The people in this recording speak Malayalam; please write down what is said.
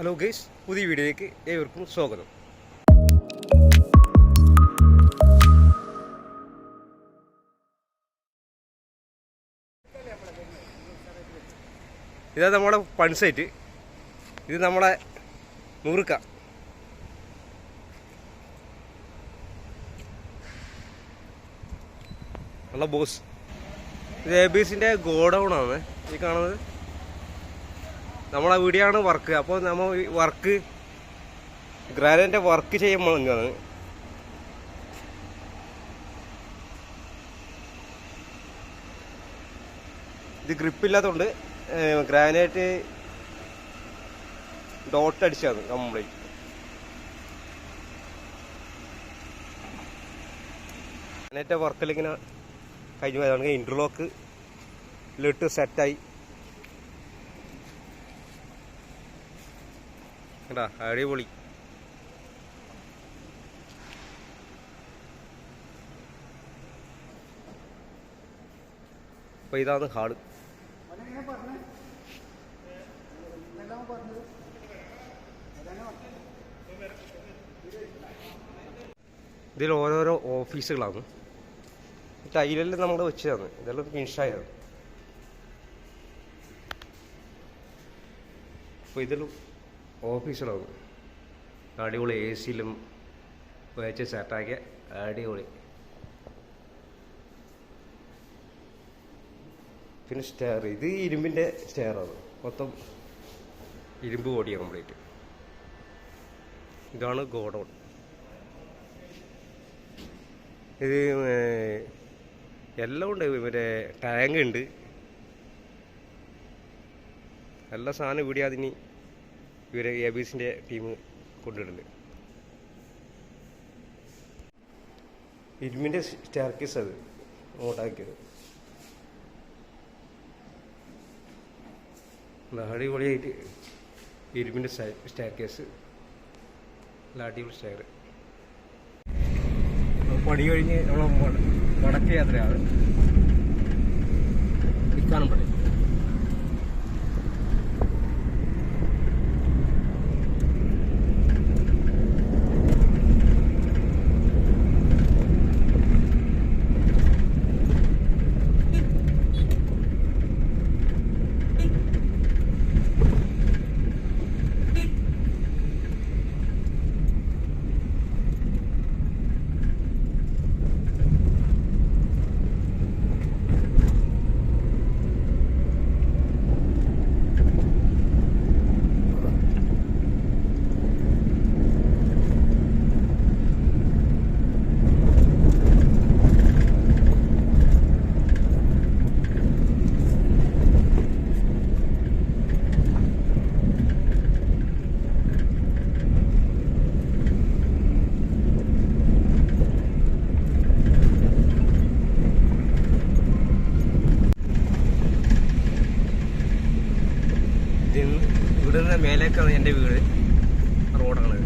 ഹലോ ഗൈസ് പുതിയ വീഡിയോയിലേക്ക് ഏവർക്കും സ്വാഗതം. ഇതാ നമ്മുടെ പൺസൈറ്റ് ഇത് നമ്മളെ നുറുക്ക നല്ല ബോസ്. ഇത് എ ബി എസിന്റെ ഗോഡൗൺ ആണ്. ഈ കാണുന്നത്? നമ്മളെ വീടിയാണ് വർക്ക് അപ്പോൾ നമ്മൾ വർക്ക് ഗ്രാനൈറ്റിന്റെ വർക്ക് ചെയ്യുമ്പോൾ ഇങ്ങനെ ഇത് ഗ്രിപ്പില്ലാത്തതുകൊണ്ട് ഗ്രാനൈറ്റ് ഡോട്ട് അടിച്ചാണ് കംപ്ലീറ്റ് ഗ്രാനൈറ്റ് വർക്കിൽ ഇങ്ങനെ കഴിഞ്ഞു പോയതാണ്. ഇന്റർലോക്ക് ലിട്ട് സെറ്റായി കേട്ടാ അടിപൊളി. അപ്പൊ ഇതാണ് ഹാൾ. ഇതിൽ ഓരോരോ ഓഫീസുകളാണ്. ടൈലെല്ലാം നമ്മൾ വെച്ചതാണ്. ഇതെല്ലാം ഫിനിഷായതാണ് അപ്പോൾ ഇതിലും ഓഫീസിലാണ് അടിപൊളി എ സിയിലും വെച്ച് സെറ്റാക്കിയ അടിപൊളി. പിന്നെ സ്റ്റെയർ ഇത് ഇരുമ്പിന്റെ സ്റ്റെയറാണ് മൊത്തം ഇരുമ്പ് ഓടിയ കംപ്ലീറ്റ് ഇതാണ് ഗോഡൗൺ. ഇത് എല്ലാം ഉണ്ട്. മറ്റേ ടാങ്ക് ഉണ്ട്. എല്ലാ സാധനം ഇവിടെ അതിന് ഇവരെ എ ബി എസിന്റെ ടീം കൊണ്ടുവരുന്നുണ്ട്. ഇരുമ്പിന്റെ സ്റ്റാർക്കേസ് അത് അങ്ങോട്ടാക്കിയത് അടിപൊളിയായിട്ട് ഇരുമ്പിന്റെ സ്റ്റാർക്കേസ് നല്ല അടിപൊളി സ്റ്റയർ പണി കഴിഞ്ഞ് നമ്മൾ വടക്കേ യാത്രയാണ്. ഇക്കാണുമ്പോഴേ ഇതിന്ന് ഇവിടെ നിന്ന് മേലേക്കാണ് എന്റെ വീട് റോഡാണ്.